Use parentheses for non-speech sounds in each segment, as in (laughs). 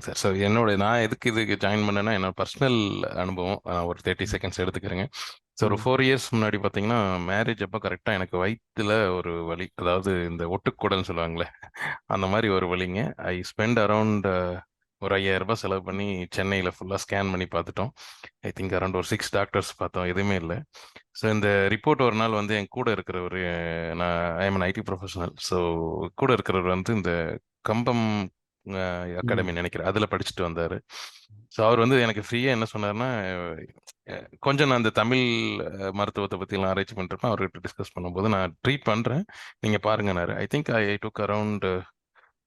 சொல்றேங்க sir. So என்னோட நான் எதுக்கு இதுக்கு ஜாயின் பண்ணேன்னா, என்னோட பர்சனல் அனுபவம். அ ஒரு 30 ம். செகண்ட்ஸ் எடுத்துக்கிறேங்க. ஸோ ஒரு. 4 இயர்ஸ் முன்னாடி பார்த்தீங்கன்னா, மேரேஜ் அப்ப கரெக்ட்டா எனக்கு வயித்துல ஒரு வலி. அதாவது இந்த ஒட்டுக்குடல்ன்னு சொல்லுவாங்கல்ல, அந்த மாரி ஒரு வலிங்க. ஐ ஸ்பெண்ட் அரவுண்ட் ஒரு ரூ. 5000 செலவு பண்ணி சென்னையில ஃபுல்லா ஸ்கேன் பண்ணி பார்த்துட்டோம். ஐ திங்க் அரவுண்ட் ஒரு 6 டாக்டர்ஸ் பார்த்தோம். எதுவுமே இல்ல. ஸோ இந்த ரிப்போர்ட் ஒரு நாள் வந்து என் கூட இருக்கிறவரு நான் I am an IT professional. So கூட இருக்கிறவர் வந்து இந்த கம்பம். அகாடமி நெனைக்கிறேன். அதுல படிச்சுட்டு வந்தாரு. ஸோ அவர் வந்து எனக்கு ஃப்ரீயா என்ன சொன்னாருன்னா, அ கொஞ்சம் நான் இந்த தமிழ் மருத்துவத்த பத்திலாம் ஆராய்ச்சி பண்ணிட்டுருப்பேன். அவர்கிட்ட டிஸ்கஸ் பண்ணும்போது, நான் ட்ரீட் பண்றேன். நீங்க பாருங்கன்னாரு. I think I took around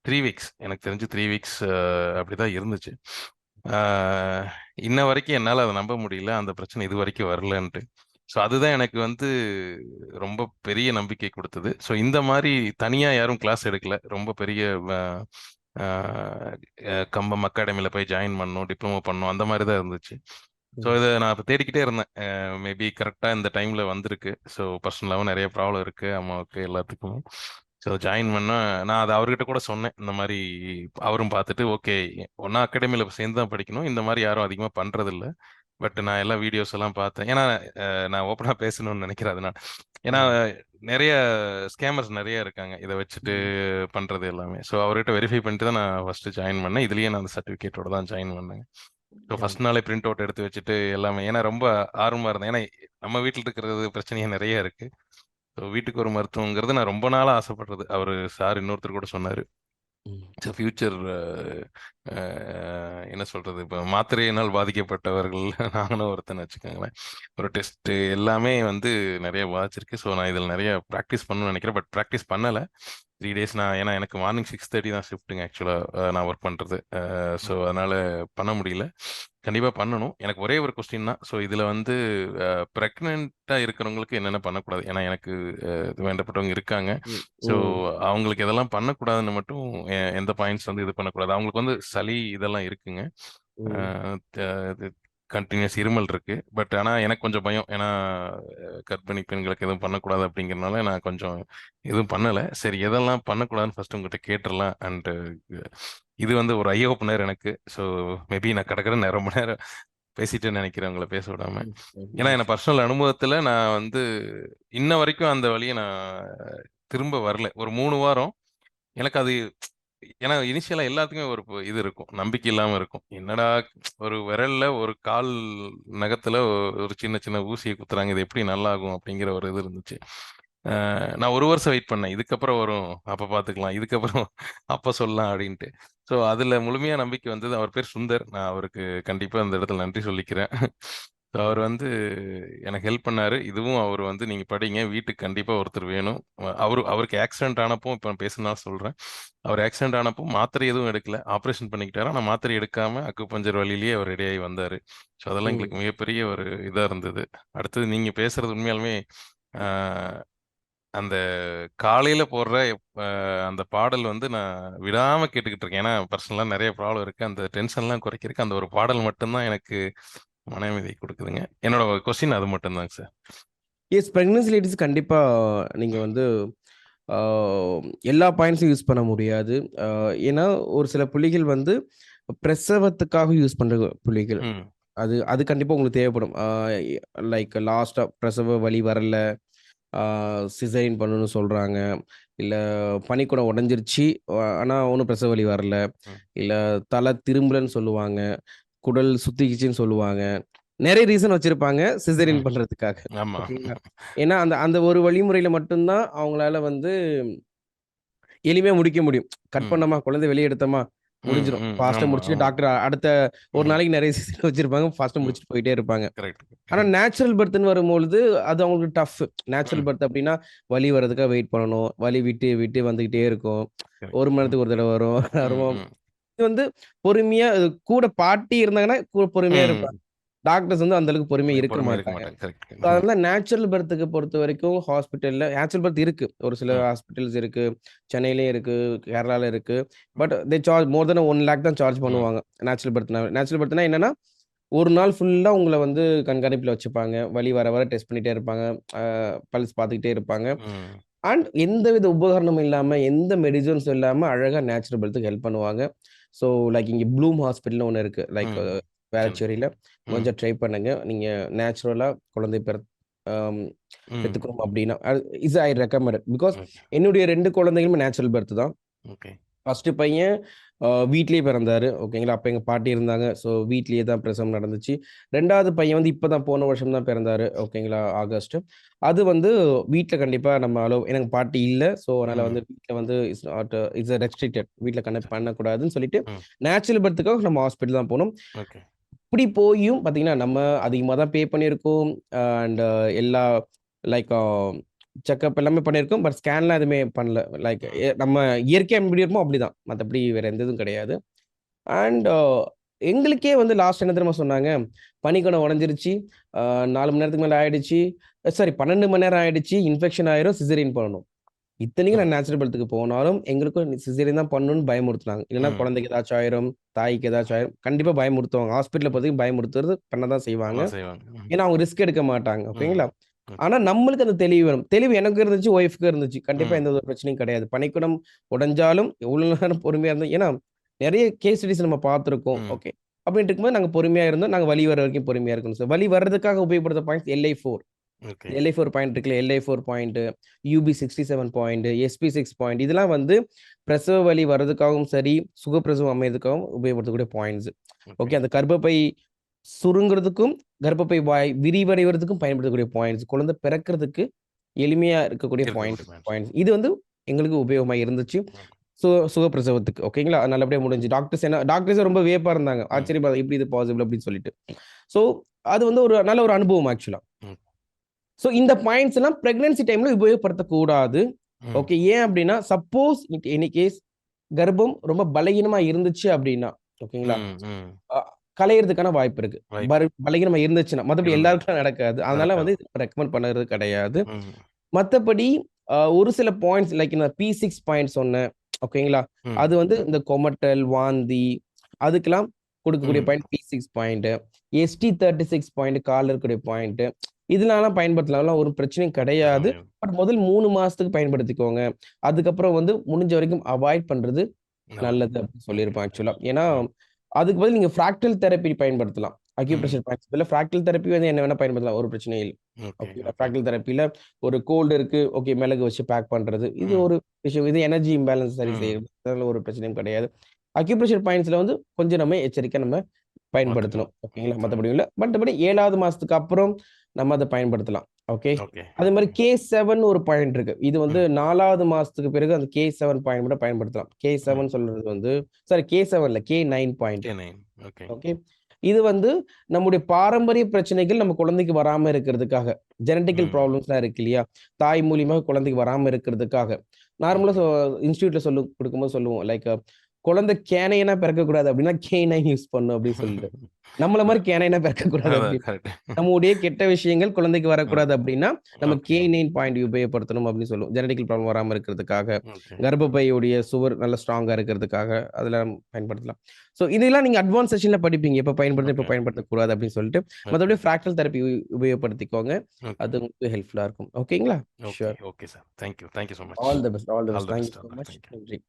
3 weeks. எனக்கு தெரிஞ்சு 3 வீக்ஸ் அப்படிதான் இருந்துச்சு. இன்ன வரைக்கும் என்னால அத நம்ப முடியல. அந்த பிரச்சனை இதுவரைக்கும் வரலன்ட்டு. ஸோ அதுதான் எனக்கு வந்து ரொம்ப பெரிய நம்பிக்கை குடுத்தது. ஸோ இந்த மாரி தனியா யாரும் கிளாஸ் எடுக்கல. ரொம்ப பெரிய கம்பம் அகாடமில போய் ஜாயின் பண்ணணும், டிப்ளமோ பண்ணணும் அந்த மாரி தான் இருந்துச்சு. ஸோ. இத நான் அப்ப தேடிக்கிட்டே இருந்தேன். மேபி கரெக்ட்டா இந்த டைம்ல வந்திருக்கு. ஸோ பர்சனலாவும் நெறைய ப்ராப்ளம் இருக்கு அம்மாவுக்கு எல்லாத்துக்குமே. ஸோ ஜாயின் பண்ணா நான் அத அவர்கிட்ட கூட சொன்னேன். இந்த மாரி அவரும் பார்த்துட்டு, ஓகே ஒண்ணா அகாடமில சேர்ந்து தான் படிக்கணும். இந்த மாரி யாரும் அதிகமா பண்றதில்ல. பட் நான் எல்லா வீடியோஸ் எல்லாம் பார்த்தேன். ஏன்னா நான் ஓப்பனா பேசணும்னு நெனைக்கிறேன் அதனால. ஏன்னா. நெறைய ஸ்கேமர்ஸ் நெறைய இருக்காங்க. இத வச்சுட்டு ம். பண்றது எல்லாமே. ஸோ அவர்கிட்ட வெரிஃபை பண்ணிட்டு தான் நான் ஃபர்ஸ்ட்டு ஜாயின் பண்ணேன். இதுலயே நான் அந்த சர்டிஃபிகேட்டோட தான் ஜாயின் பண்ணேங்க. So first. நாளே பிரிண்ட் அவுட் எடுத்து வச்சுட்டு எல்லாமே ஏன்னா ரொம்ப ஆர்வமா இருந்தேன். ஏன்னா நம்ம வீட்ல இருக்கிறது பிரச்சனையே நெறைய இருக்கு. ஸோ வீட்டுக்கு ஒரு மருத்துவங்கிறது நான் ரொம்ப நாளா ஆசைப்படுறது. அவரு சார் இன்னொருத்தர் கூட சொன்னாரு. ம். ஃபியூச்சர் என்ன சொல்றது? இப்போ மாத்திரையினால் பாதிக்கப்பட்டவர்கள் (laughs) நானும் ஒருத்தன் வச்சுக்கோங்களேன். ஒரு டெஸ்ட்டு எல்லாமே வந்து நிறைய பாதிச்சிருக்கு. ஸோ நான் இதில் நிறைய பிராக்டிஸ் பண்ணணும்னு நினைக்கிறேன் பட் பிராக்டிஸ் பண்ணல. 3 டேஸ் நான் ஏன்னா எனக்கு மார்னிங் 6:30 தான் ஷிஃப்ட்டுங்க ஆக்சுவலா அ நான் ஒர்க் பண்றது. அ ஸோ. அதனால பண்ண முடியல. கண்டிப்பா பண்ணணும். எனக்கு ஒரே ஒரு கொஸ்டின் தான். ஸோ இதில வந்து அ பிரெக்னன்ட்டா இருக்கிறவங்களுக்கு என்னென்ன பண்ணக்கூடாது? ஏன்னா எனக்கு வேண்டப்பட்டவங்க இருக்காங்க. ஸோ. அவங்களுக்கு எதெல்லாம் பண்ணக்கூடாதுன்னு மட்டும் எந்த பாயிண்ட்ஸ் வந்து இது பண்ணக்கூடாது? அவங்களுக்கு வந்து சளி இதெல்லாம் இருக்குங்க. கன்டினியூஸ் இருமல் இருக்கு. பட் ஆனா எனக்கு கொஞ்சம் பயம். ஏன்னா கர்ப்பிணி பெண்களுக்கு எதுவும் பண்ணக்கூடாது அப்படிங்கிறனால நான் கொஞ்சம் எதுவும் பண்ணல. சரி எதெல்லாம் பண்ணக்கூடாதுன்னு ஃபர்ஸ்ட்டு உங்ககிட்ட கேட்டுறலாம் அண்ட் இது வந்து ஒரு ஐ ஓப்பனர் எனக்கு. ஸோ மேபி நான் கடகடன்னு ரொம்ப நேரம் பேசிட்டேன்னு நெனைக்கிறேன் உங்கள பேச விடாம. ஏன்னா. என் பர்சனல் அனுபவத்தில நான் வந்து இன்ன வரைக்கும் அந்த வலிய நான் திரும்ப வரல. ஒரு 3 வாரம் எனக்கு அது ஏன்னா இனிஷியலா எல்லாத்துக்குமே ஒரு இது இருக்கும். நம்பிக்கை இல்லாம இருக்கும். என்னடா ஒரு விரல்ல, ஒரு கால் நகத்துல ஒரு சின்ன சின்ன ஊசியை குத்துறாங்க. இது எப்படி நல்லா ஆகும் அப்படிங்கிற ஒரு இது இருந்துச்சு. நான் ஒரு வருஷம் வெயிட் பண்ணேன். இதுக்கப்புறம் வரும். அப்போ பார்த்துக்கலாம். இதுக்கப்புறம் (laughs) அப்போ சொல்லலாம் அப்படின்ட்டு. ஸோ அதில் முழுமையாக நம்பிக்கை வந்தது. அவர் பேர் சுந்தர். நான் அவருக்கு கண்டிப்பாக அந்த இடத்துல நன்றி சொல்லிக்கிறேன். ஸோ அவர். வந்து எனக்கு ஹெல்ப் பண்ணாரு. இதுவும் அவர் வந்து நீங்க படிங்க. வீட்டுக்கு கண்டிப்பா ஒருத்தர் வேணும். அவரு அவருக்கு ஆக்சிடென்ட் ஆனப்போ இப்ப பேசுனதா சொல்றேன். அவர் ஆக்சிடென்ட் ஆனப்போ மாத்திரை எதுவும் எடுக்கல. ஆப்பரேஷன் பண்ணிக்கிட்டாரு. ஆனா மாத்திரை எடுக்காம அக்குபஞ்சர் வழியிலேயே அவர் ரெடி ஆயி வந்தாரு. ஸோ அதெல்லாம். எங்களுக்கு மிகப்பெரிய ஒரு இதா இருந்தது. அடுத்தது நீங்க பேசுறது உண்மையாலுமே அந்த காலையில போடுற அந்த பாடல் வந்து நான் விடாம கேட்டுக்கிட்டு இருக்கேன். ஏன்னா பர்சனலா நெறைய ப்ராப்ளம் இருக்கு. அந்த டென்ஷன்லாம் குறைக்கிறதுக்கு அந்த ஒரு பாடல் மட்டும் தான் எனக்கு மன அமைதிய குடுக்குதுங்க. என்னோட கொஸ்டின் அது மட்டும் தாங்க சார். எஸ் பிரெக்னன்சி லேடீஸ் கண்டிப்பா நீங்க வந்து எல்லா பாயிண்ட்ஸும் யூஸ் பண்ண முடியாது. ஏன்னா ஒரு சில புள்ளிகள் வந்து பிரசவத்துக்காக யூஸ் பண்ற புள்ளிகள். அது அது கண்டிப்பா உங்களுக்கு தேவைப்படும். லைக் லாஸ்ட்டா பிரசவ வலி வரல. ஆ சிசேரியன் பண்ணணும்னு சொல்றாங்க. இல்ல பனிக்குடம் உடைஞ்சிருச்சு. ஆனா ஒண்ணும் பிரசவ வலி வரல. இல்ல தல திரும்பலன்னு சொல்லுவாங்க. குடல் சுத்திக்கிச்சுன்னு சொல்லுவாங்க. நெறைய ரீசன் வச்சிருப்பாங்க சிசேரியன் ம். பண்றதுக்காக. ஏன்னா அந்த அந்த ஒரு வழிமுறையில மட்டும் தான் அவங்களால வந்து எளிமையா முடிக்க முடியும். கட். பண்ணோமா, குழந்தை வெளிய எடுத்தோமா, ம். முடிஞ்சிரும். ம். ஃபாஸ்ட்டா ஆமா, முடிச்சுட்டு. டாக்டர் அடுத்த ஒரு. நாளைக்கு நெறைய சிசேரியன் வச்சிருப்பாங்க. ஃபாஸ்ட்டா ம். முடிச்சுட்டு போயிட்டே இருப்பாங்க. ஆனா நேச்சுரல் பர்த்ன்னு வரும்பொழுது அது அவங்களுக்கு டஃப். நேச்சுரல். பர்த் அப்டின்னா வலி வர்றதுக்காக வெயிட் பண்ணணும். வலி விட்டு விட்டு வந்துகிட்டே இருக்கும். 1 மணி. நேரத்துக்கு ஒரு தடவ வரும். இது வந்து பொறுமையா கூட பாட்டி இருந்தாங்கன்னா கூட பொறுமையா இருப்பாங்க. டாக்டர்ஸ் வந்து அந்த அளவுக்கு பொறுமையா இருக்க மாட்டாங்க. அதனால நேச்சுரல் பர்த்துக்கு பொறுத்தவரைக்கும் ஹாஸ்பிட்டல்ல நேச்சுரல் பர்த் இருக்கு. ஒரு சில. ஹாஸ்பிட்டல்ஸ் இருக்கு. சென்னையிலயும் இருக்கு. கேரளால இருக்கு. But they charge more then 1 lakh தான் சார்ஜ். பண்ணுவாங்க. நேச்சுரல் பர்த்னா. நேச்சுரல் பர்த்னா என்னன்னா, ஒரு நாள் ஃபுல்லா உங்கள வந்து கண்காணிப்புல வச்சுப்பாங்க. வலி வர வர டெஸ்ட் பண்ணிட்டே இருப்பாங்க. பல்ஸ் பார்த்துக்கிட்டே இருப்பாங்க. அண்ட் எந்தவித உபகரணமும் இல்லாம, எந்த மெடிசின்ஸும் இல்லாம அழகா நேச்சுரல் பர்த்துக்கு ஹெல்ப் பண்ணுவாங்க. ஸோ லைக் இங்கே ப்ளூம் ஹாஸ்பிட்டல்னு ஒன்று இருக்குது லைக். வேளச்சேரியில். கொஞ்சம் ட்ரை பண்ணுங்க நீங்கள் நேச்சுரலாக குழந்தை பிற ஆம், ம். பெற்றுக்கணும் அப்படின்னா இஸ் ஐ ரெக்கமெண்ட் பிகாஸ். என்னுடைய ரெண்டு குழந்தைகளுமே நேச்சுரல் பர்த் தான். ஃபர்ஸ்ட் பையன் வீட்லயே பிறந்தாரு. ஓகேங்களா? அப்போ எங்கள் பாட்டி இருந்தாங்க. ஸோ வீட்லயே தான் பிரசவம் நடந்துச்சு. ரெண்டாவது பையன் வந்து இப்போ தான் போன வருஷம் தான் பிறந்தாரு. ஓகேங்களா? ஆகஸ்ட். அது வந்து வீட்டில் கண்டிப்பாக நம்ம அளவு எனக்கு பாட்டி இல்லை. ஸோ அதனால். வந்து வீட்டில் வந்து இட்ஸ் நாட் இட்ஸ் ரெஸ்ட்ரிக்டட். வீட்டில் கனெக்ட் பண்ணக்கூடாதுன்னு சொல்லிட்டு. நேச்சுரல் பர்த்துக்காக நம்ம ஹாஸ்பிட்டல் தான் போனோம். ஓகே. இப்படி போயும் பார்த்தீங்கன்னா நம்ம அதிகமாக தான் பே பண்ணியிருக்கோம். அண்ட் எல்லா லைக் செக்அப் எல்லாமே பண்ணியிருக்கோம். பட் ஸ்கேன்லாம் எதுவுமே பண்ணல. லைக் நம்ம இயற்கையாக எப்படி இருக்குமோ அப்படிதான். மற்றபடி வேற எந்த இதுவும் கிடையாது. அண்ட் எங்களுக்கே வந்து லாஸ்ட் என்ன தெரியுமா சொன்னாங்க? பனிக்கணம் உடஞ்சிருச்சு. நாலு மணி நேரத்துக்கு மேலே ஆயிடுச்சு. சாரி பன்னெண்டு மணி நேரம் ஆயிடுச்சு. இன்ஃபெக்ஷன் ஆயிரும். சிசரின் பண்ணணும் இத்தனைக்கும் நான் நேச்சுரல் பர்த்துக்கு போனாலும் எங்களுக்கும் சிசரின் தான் பண்ணணும்னு பயமுறுத்துனாங்க. இல்லைன்னா. குழந்தைக்கு ஏதாச்சும் ஆயிரும் தாய்க்கு ஏதாச்சும் ஆயிரும். கண்டிப்பாக பயமுறுத்துவாங்க. ஹாஸ்பிட்டலில் பார்த்து பயமுறுத்துறது பண்ண தான் செய்வாங்க. ஏன்னா அவங்க ரிஸ்க் எடுக்க மாட்டாங்க. ஓகேங்களா. ஆனா நம்மளுக்கு அந்த தெளிவு வேணும். தெளிவு எனக்கு இருந்துச்சு ஒய்ஃப்க்கு இருந்துச்சு. கண்டிப்பா. எந்த ஒரு பிரச்சனையும் கிடையாது. பனிக்குடம் உடைஞ்சாலும் எவ்வளவு நேரம் பொறுமையா இருந்தோம். ஏன்னா நிறைய கேஸ் ஸ்டடிஸ் நம்ம பார்த்துருக்கோம். ஓகே அப்படின்ட்டு இருக்கும்போது நாங்க பொறுமையா இருந்தோம். நாங்க வலி வர வரைக்கும் பொறுமையா இருக்கணும். சார் வலி வர்றதுக்காக உபயோகப்படுத்த point LI four. LI four point இருக்குல்ல LI four point UP sixty seven point SP six point இதெல்லாம் வந்து பிரசவ வலி வர்றதுக்காகவும் சரி சுகப்பிரசவம் அமையறதுக்காகவும் உபயோகப்படுத்தக்கூடிய பாயிண்ட்ஸ் ஓகே அந்த கர்ப்பப்பை சுருங்குறதுக்கும் கர்ப்பப்பை வாய் விரிவடைவதற்கும் பயன்படுத்தக்கூடிய பாயிண்ட்ஸ் குழந்தை பிறக்கிறதுக்கு எளிமையா இருக்கக்கூடிய பாயிண்ட்ஸ். பாயிண்ட்ஸ் இது வந்து எங்களுக்கு உபயோகமா இருந்துச்சு. சு சுகப்பிரசவத்துக்கு ஓகேங்களா அது நல்லபடியா முடிஞ்சு டாக்டர்ஸ் என்ன டாக்டர்ஸ் ரொம்ப வியப்பா இருந்தாங்க. ஆச்சரியமா இப்படி இது பாசிபிள் அப்படின்னு சொல்லிட்டு. ஸோ அது வந்து ஒரு நல்ல ஒரு அனுபவம் ஆக்சுவலா ம். ஸோ இந்த பாயிண்ட்ஸ் எல்லாம் பிரெக்னன்சி டைம்ல உபயோகப்படுத்தக்கூடாது. ஓகே ஏன் அப்படின்னா சப்போஸ் எனி கேஸ் கர்ப்பம் ரொம்ப பலகீனமா இருந்துச்சு அப்படின்னா ஓகேங்களா. கலையிறதுக்கான வாய்ப்பு இருக்கு பலகீனமா இருந்துச்சுன்னா மற்றபடி இருந்தா. எல்லாருக்கும் நடக்காது அதனால வந்து. ரெக்கமெண்ட் பண்ணுறது கிடையாது ம். மற்றபடி ஒரு சில பாயிண்ட்ஸ் லைக் இந்த பி சிக்ஸ் பாயிண்ட் சொன்னேன் ஓகேங்களா. அது வந்து இந்த கொமட்டல் வாந்தி அதுக்கெல்லாம் கொடுக்கக்கூடிய. Point P six point ST thirty six point காலில் இருக்கக்கூடிய பாயிண்ட் இதனாலாம் பயன்படுத்தலாம் ஒரு பிரச்சனையும் கிடையாது. பட் முதல் மூணு மாசத்துக்கு பயன்படுத்திக்கோங்க அதுக்கப்புறம் வந்து முடிஞ்ச வரைக்கும் அவாய்ட் பண்றது நல்லது அப்படின்னு சொல்லியிருப்பேன் ஆக்சுவலா ஏன்னா அதுக்கு பதில் நீங்க ஃப்ராக்டல் தெரப்பி பயன்படுத்தலாம். அக்யூப்ரெஷர் பாயிண்ட்ஸ் பதில் ஃப்ராக்டல் தெரப்பி வந்து என்ன வேணா பயன்படுத்தலாம். ஒரு பிரச்சனையும் இல்லை. ஃப்ராக்டல் தெரப்பில ஒரு கோல்டு இருக்கு. ஓகே மிளகு வச்சு பேக் பண்றது. இது. ஒரு விஷயம். இது எனர்ஜி இம்பேலன்ஸ் சரி அதனால ஒரு பிரச்சனையும் கிடையாது. அக்யூப்ரெஷர் பாயிண்ட்ஸ்ல வந்து கொஞ்சம் நம்ம எச்சரிக்கை நம்ம பயன்படுத்தணும். ஓகேங்களா? மற்றபடி இல்லை. மற்றபடி ஏழாவது மாசத்துக்கு அப்புறம் நம்ம அதை பயன்படுத்தலாம். ஓகே. அதே மாதிரி கே செவன் ஒரு பாயிண்ட் இருக்கு. இது வந்து நாலாவது மாசத்துக்கு பிறகு அந்த கே செவன் பாயிண்ட் மட்டும் பயன்படுத்தலாம். கே செவன் சொல்றது வந்து சாரி கே செவன்ல கே நைன் பாயிண்ட். ஓகே, இது வந்து நம்முடைய பாரம்பரிய பிரச்சனைகள் நம்ம குழந்தைக்கு வராம இருக்கிறதுக்காக ஜெனட்டிக்கல் ம். ப்ராப்ளம்ஸ்லாம் இருக்கு இல்லையா? தாய் மூலியமாக குழந்தைக்கு வராம இருக்கிறதுக்காக. நார்மலா இன்ஸ்டியூட்ல சொல்லு கொடுக்கும்போது சொல்லுவோம். லைக் குழந்தை கேனைனா பிறக்கக்கூடாது அப்படின்னா கேனை யூஸ் பண்ணும் அப்படின்னு சொல்லிட்டு நம்மள மாதிரி (laughs) கேனைனா பிறக்கக்கூடாது அப்படின்னு. நம்முடைய கெட்ட விஷயங்கள் குழந்தைக்கு வரக்கூடாது அப்படின்னா நம்ம. கே நைன் பாயிண்ட் உபயோகப்படுத்தணும் அப்படின்னு சொல்லுவோம் ஜெனடிக்கல் ப்ராப்ளம் வராம இருக்கிறதுக்காக. கர்ப்பப்பையுடைய சுவர் நல்ல ஸ்ட்ராங்கா இருக்கிறதுக்காக அதுல பயன்படுத்தலாம் ஸோ இதெல்லாம் நீங்க அட்வான்ஸ் செஷன்ல படிப்பீங்க எப்ப பயன்படுத்த இப்ப. பயன்படுத்தக்கூடாது அப்படின்னு சொல்லிட்டு மற்றபடி ஃப்ராக்டல் தெரப்பி உபயோகப்படுத்திக்கோங்க. அது உங்களுக்கு ஹெல்ப்ஃபுல்லா இருக்கும் ஓகேங்களா okay. Sir. Thank you. Thank you so much. All the best all the best thank you so much. நன்றி